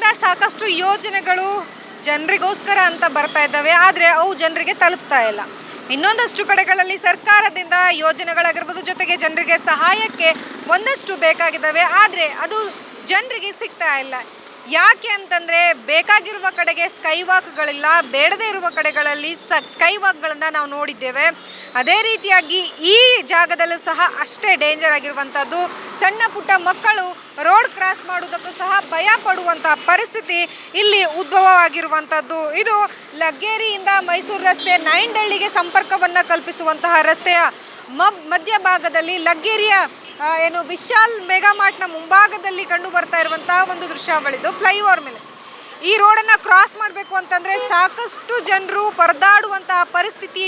ಸರ್ಕಾರದಿಂದ ಸಾಕಷ್ಟು ಯೋಜನೆಗಳು ಜನರಿಗೋಸ್ಕರ ಅಂತ ಬರ್ತಾ ಇದ್ದಾವೆ, ಆದರೆ ಅವು ಜನರಿಗೆ ತಲುಪ್ತಾ ಇಲ್ಲ. ಇನ್ನೊಂದಷ್ಟು ಕಡೆಗಳಲ್ಲಿ ಸರ್ಕಾರದಿಂದ ಯೋಜನೆಗಳಾಗಿರ್ಬೋದು, ಜೊತೆಗೆ ಜನರಿಗೆ ಸಹಾಯಕ್ಕೆ ಒಂದಷ್ಟು ಬೇಕಾಗಿದ್ದಾವೆ, ಆದರೆ ಅದು ಜನರಿಗೆ ಸಿಗ್ತಾ ಇಲ್ಲ. ಯಾಕೆ ಅಂತಂದರೆ ಬೇಕಾಗಿರುವ ಕಡೆಗೆ ಸ್ಕೈ ವಾಕ್ಗಳಿಲ್ಲ ಬೇಡದೇ ಇರುವ ಕಡೆಗಳಲ್ಲಿ ಸ ಸ್ಕೈ ವಾಕ್ಗಳನ್ನು ನಾವು ನೋಡಿದ್ದೇವೆ. ಅದೇ ರೀತಿಯಾಗಿ ಈ ಜಾಗದಲ್ಲೂ ಸಹ ಅಷ್ಟೇ ಡೇಂಜರ್ ಆಗಿರುವಂಥದ್ದು ಸಣ್ಣ ಪುಟ್ಟ ಮಕ್ಕಳು ರೋಡ್ ಕ್ರಾಸ್ ಮಾಡುವುದಕ್ಕೂ ಸಹ ಭಯ ಪಡುವಂಥ ಪರಿಸ್ಥಿತಿ ಇಲ್ಲಿ ಉದ್ಭವವಾಗಿರುವಂಥದ್ದು ಇದು ಲಗ್ಗೇರಿಯಿಂದ ಮೈಸೂರು ರಸ್ತೆ ನೈಂಡಳ್ಳಿಗೆ ಸಂಪರ್ಕವನ್ನು ಕಲ್ಪಿಸುವಂತಹ ರಸ್ತೆಯ ಮಧ್ಯಭಾಗದಲ್ಲಿ ಲಗ್ಗೇರಿಯ ಏನು ವಿಶಾಲ್ ಮೆಗಾಮಾರ್ಟ್ನ ಮುಂಭಾಗದಲ್ಲಿ ಕಂಡು ಬರ್ತಾ ಇರುವಂತಹ ಒಂದು ದೃಶ್ಯಾವಳಿದು ಫ್ಲೈಓವರ್ ಮೇಲೆ. ಈ ರೋಡನ್ನು ಕ್ರಾಸ್ ಮಾಡಬೇಕು ಅಂತಂದರೆ ಸಾಕಷ್ಟು ಜನರು ಪರದಾಡುವಂತಹ ಪರಿಸ್ಥಿತಿ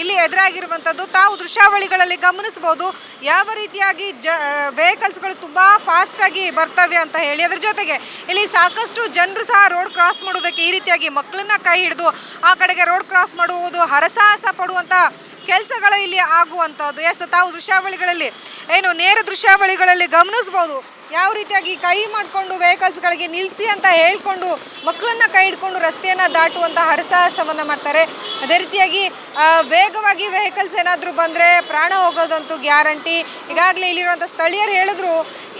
ಇಲ್ಲಿ ಎದುರಾಗಿರುವಂಥದ್ದು. ತಾವು ದೃಶ್ಯಾವಳಿಗಳಲ್ಲಿ ಗಮನಿಸ್ಬೋದು ಯಾವ ರೀತಿಯಾಗಿ ಜ ವೆಹಿಕಲ್ಸ್ಗಳು ತುಂಬ ಫಾಸ್ಟಾಗಿ ಬರ್ತವೆ ಅಂತ ಹೇಳಿ ಅದ್ರ ಜೊತೆಗೆ ಇಲ್ಲಿ ಸಾಕಷ್ಟು ಜನರು ಸಹ ರೋಡ್ ಕ್ರಾಸ್ ಮಾಡೋದಕ್ಕೆ ಈ ರೀತಿಯಾಗಿ ಮಕ್ಕಳನ್ನ ಕೈ ಹಿಡಿದು ಆ ಕಡೆಗೆ ರೋಡ್ ಕ್ರಾಸ್ ಮಾಡುವುದು ಹರಸಾಹಸ ಪಡುವಂಥ ಕೆಲಸಗಳು ಇಲ್ಲಿ ಆಗುವಂಥದ್ದು. ಎಸ್ ತಾವು ದೃಶ್ಯಾವಳಿಗಳಲ್ಲಿ, ಏನು ನೇರ ದೃಶ್ಯಾವಳಿಗಳಲ್ಲಿ ಗಮನಿಸ್ಬೋದು. ಯಾವ ರೀತಿಯಾಗಿ ಕೈ ಮಾಡಿಕೊಂಡು ವೆಹಿಕಲ್ಸ್ಗಳಿಗೆ ನಿಲ್ಲಿಸಿ ಅಂತ ಹೇಳ್ಕೊಂಡು ಮಕ್ಕಳನ್ನ ಕೈ ಹಿಡ್ಕೊಂಡು ರಸ್ತೆಯನ್ನು ದಾಟುವಂಥ ಹರಸಾಹಸವನ್ನು ಮಾಡ್ತಾರೆ. ಅದೇ ರೀತಿಯಾಗಿ ವೇಗವಾಗಿ ವೆಹಿಕಲ್ಸ್ ಏನಾದರೂ ಬಂದರೆ ಪ್ರಾಣ ಹೋಗೋದಂತೂ ಗ್ಯಾರಂಟಿ. ಈಗಾಗಲೇ ಇಲ್ಲಿರುವಂಥ ಸ್ಥಳೀಯರು ಹೇಳಿದ್ರು,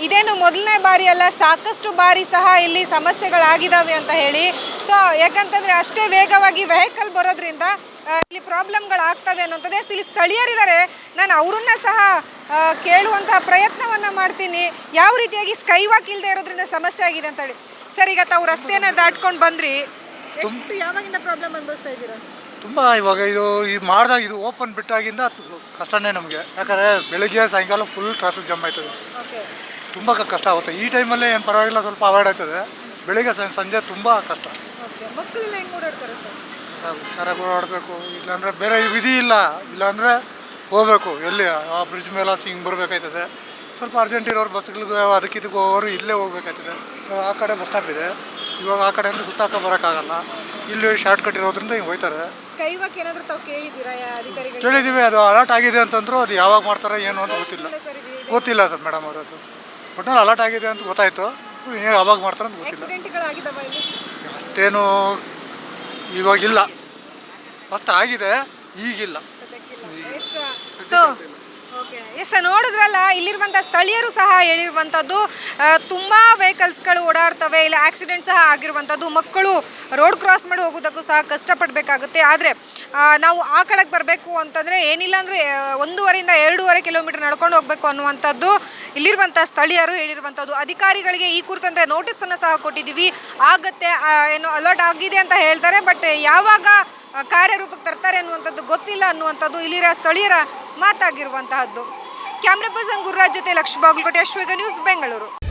ಇದೇನು ಮೊದಲನೇ ಬಾರಿ ಅಲ್ಲ, ಸಾಕಷ್ಟು ಬಾರಿ ಸಹ ಇಲ್ಲಿ ಸಮಸ್ಯೆಗಳಾಗಿದ್ದಾವೆ ಅಂತ ಹೇಳಿ. ಸೊ ಯಾಕಂತಂದರೆ ಅಷ್ಟೇ ವೇಗವಾಗಿ ವೆಹಿಕಲ್ ಬರೋದ್ರಿಂದ ಇಲ್ಲಿ ಪ್ರಾಬ್ಲಮ್ಗಳಾಗ್ತವೆ ಅನ್ನೋಂಥದ್ದೇ ಇಲ್ಲಿ ಸ್ಥಳೀಯರಿದ್ದಾರೆ. ನಾನು ಅವರನ್ನ ಸಹ ಕೇಳುವಂತಹ ಪ್ರಯತ್ನವನ್ನು ಮಾಡ್ತೀನಿ. ಯಾವ ರೀತಿಯಾಗಿ ಸ್ಕೈ ವಾಕ್ ಇಲ್ಲದೆ ಇರೋದ್ರಿಂದ ಸಮಸ್ಯೆ ಆಗಿದೆ ಅಂತ ಹೇಳಿ. ಸರ್ ಈಗ ತಾವು ರಸ್ತೆಯನ್ನು ದಾಟ್ಕೊಂಡು ಬಂದ್ರಿ. ಎಷ್ಟು ಯಾವಾಗಿಂದ ಪ್ರಾಬ್ಲಮ್ ಅನುಭವಿಸ್ತಾ ಇದ್ದೀರಾ? ತುಂಬ ಇವಾಗ ಇದು ಇದು ಮಾಡಿದಾಗ ಇದು ಓಪನ್ ಬಿಟ್ಟಾಗಿಂದ ಕಷ್ಟನೇ ನಮಗೆ. ಯಾಕಂದರೆ ಬೆಳಿಗ್ಗೆ ಸಾಯಂಕಾಲ ಫುಲ್ ಟ್ರಾಫಿಕ್ ಜಾಮ್ ಆಯ್ತದೆ. ಓಕೆ. ತುಂಬ ಕಷ್ಟ ಆಗುತ್ತೆ. ಈ ಟೈಮಲ್ಲಿ ಏನು ಪರವಾಗಿಲ್ಲ ಸ್ವಲ್ಪ ಅವಾಯ್ಡ್ ಆಯ್ತದೆ ಬೆಳಿಗ್ಗೆ ಸಂ- ಸಂಜೆ ತುಂಬ ಕಷ್ಟ. ಓಕೆ. ಮಕ್ಕಳೆಲ್ಲ ಹೆಂಗೆ ಓಡಾಡ್ತಾರೆ ಸರ್? ಹುಷಾರಾಗಿ ಓಡಾಡಬೇಕು ಇಲ್ಲಾಂದರೆ ಬೇರೆ ವಿಧಿ ಇಲ್ಲ. ಇಲ್ಲಾಂದರೆ ಹೋಗಬೇಕು. ಎಲ್ಲಿ? ಆ ಬ್ರಿಡ್ಜ್ ಮೇಲೆ ಹಿಂಗೆ ಬರಬೇಕಾಯ್ತದೆ. ಸ್ವಲ್ಪ ಅರ್ಜೆಂಟ್ ಇರೋರು ಬಸ್ಗಳಿಗೆ ಅದಕ್ಕೆ ಇದಕ್ಕೆ ಹೋಗೋರು ಇಲ್ಲೇ ಹೋಗ್ಬೇಕಾಯ್ತದೆ. ಆ ಕಡೆ ಬಸ್ ಸ್ಟಾಪ್ ಇದೆ. ಇವಾಗ ಆ ಕಡೆಯಿಂದ ಸುತ್ತಾಕ ಬರೋಕ್ಕಾಗಲ್ಲ. ಇಲ್ಲಿ ಶಾರ್ಟ್ ಕಟ್ ಇರೋದ್ರಿಂದ ಹಿಂಗೆ ಹೋಯ್ತಾರೆ. ಕೇಳಿದ್ದೀವಿ. ಅದು ಅಲರ್ಟ್ ಆಗಿದೆ ಅಂತಂದ್ರು ಅದು ಯಾವಾಗ ಮಾಡ್ತಾರೆ ಏನು ಅಂತ ಗೊತ್ತಿಲ್ಲ. ಗೊತ್ತಿಲ್ಲ ಸರ್ ಮೇಡಮ್ ಅವರು ಅದು. ಒಟ್ನಲ್ಲಿ ಅಲರ್ಟ್ ಆಗಿದೆ ಅಂತ ಗೊತ್ತಾಯಿತು. ಯಾವಾಗ ಮಾಡ್ತಾರೆ ಅಂತ ಗೊತ್ತಿಲ್ಲ. ಅಷ್ಟೇನು ಇವಾಗಿಲ್ಲ. ಫಸ್ಟ್ ಆಗಿದೆ, ಈಗಿಲ್ಲ. ಸೊ ಓಕೆ ಎಸ್ ನೋಡಿದ್ರಲ್ಲ ಇಲ್ಲಿರುವಂಥ ಸ್ಥಳೀಯರು ಸಹ ಹೇಳಿರುವಂಥದ್ದು ತುಂಬ ವೆಹಿಕಲ್ಸ್ಗಳು ಓಡಾಡ್ತವೆ, ಇಲ್ಲಿ ಆಕ್ಸಿಡೆಂಟ್ ಸಹ ಆಗಿರುವಂಥದ್ದು, ಮಕ್ಕಳು ರೋಡ್ ಕ್ರಾಸ್ ಮಾಡಿ ಹೋಗೋದಕ್ಕೂ ಸಹ ಕಷ್ಟಪಡಬೇಕಾಗುತ್ತೆ. ಆದರೆ ನಾವು ಆ ಕಡೆಗೆ ಬರಬೇಕು ಅಂತಂದರೆ ಏನಿಲ್ಲ ಅಂದರೆ ಒಂದೂವರೆಯಿಂದ ಎರಡೂವರೆ ಕಿಲೋಮೀಟರ್ ನಡ್ಕೊಂಡು ಹೋಗಬೇಕು ಅನ್ನುವಂಥದ್ದು ಇಲ್ಲಿರುವಂಥ ಸ್ಥಳೀಯರು ಹೇಳಿರುವಂಥದ್ದು. ಅಧಿಕಾರಿಗಳಿಗೆ ಈ ಕುರಿತಂತೆ ನೋಟಿಸನ್ನು ಸಹ ಕೊಟ್ಟಿದ್ದೀವಿ. ಆಗತ್ತೆ ಏನು ಅಲರ್ಟ್ ಆಗಿದೆ ಅಂತ ಹೇಳ್ತಾರೆ ಬಟ್ ಯಾವಾಗ ಕಾರ್ಯರೂಪಕ್ಕೆ ತರ್ತಾರೆ ಅನ್ನುವಂಥದ್ದು ಗೊತ್ತಿಲ್ಲ ಅನ್ನುವಂಥದ್ದು ಇಲ್ಲಿರ ಸ್ಥಳೀಯರ ಮಾತಾಗಿರುವಂತಹದ್ದು. ಕ್ಯಾಮ್ರಾ ಪರ್ಸನ್ ಗುರುರಾಜ್ ಜೊತೆ ಲಕ್ಷ್ಮಿ ಬಾಗಲಕೋಟೆ, ಅಶ್ವೇಗ ನ್ಯೂಸ್, ಬೆಂಗಳೂರು.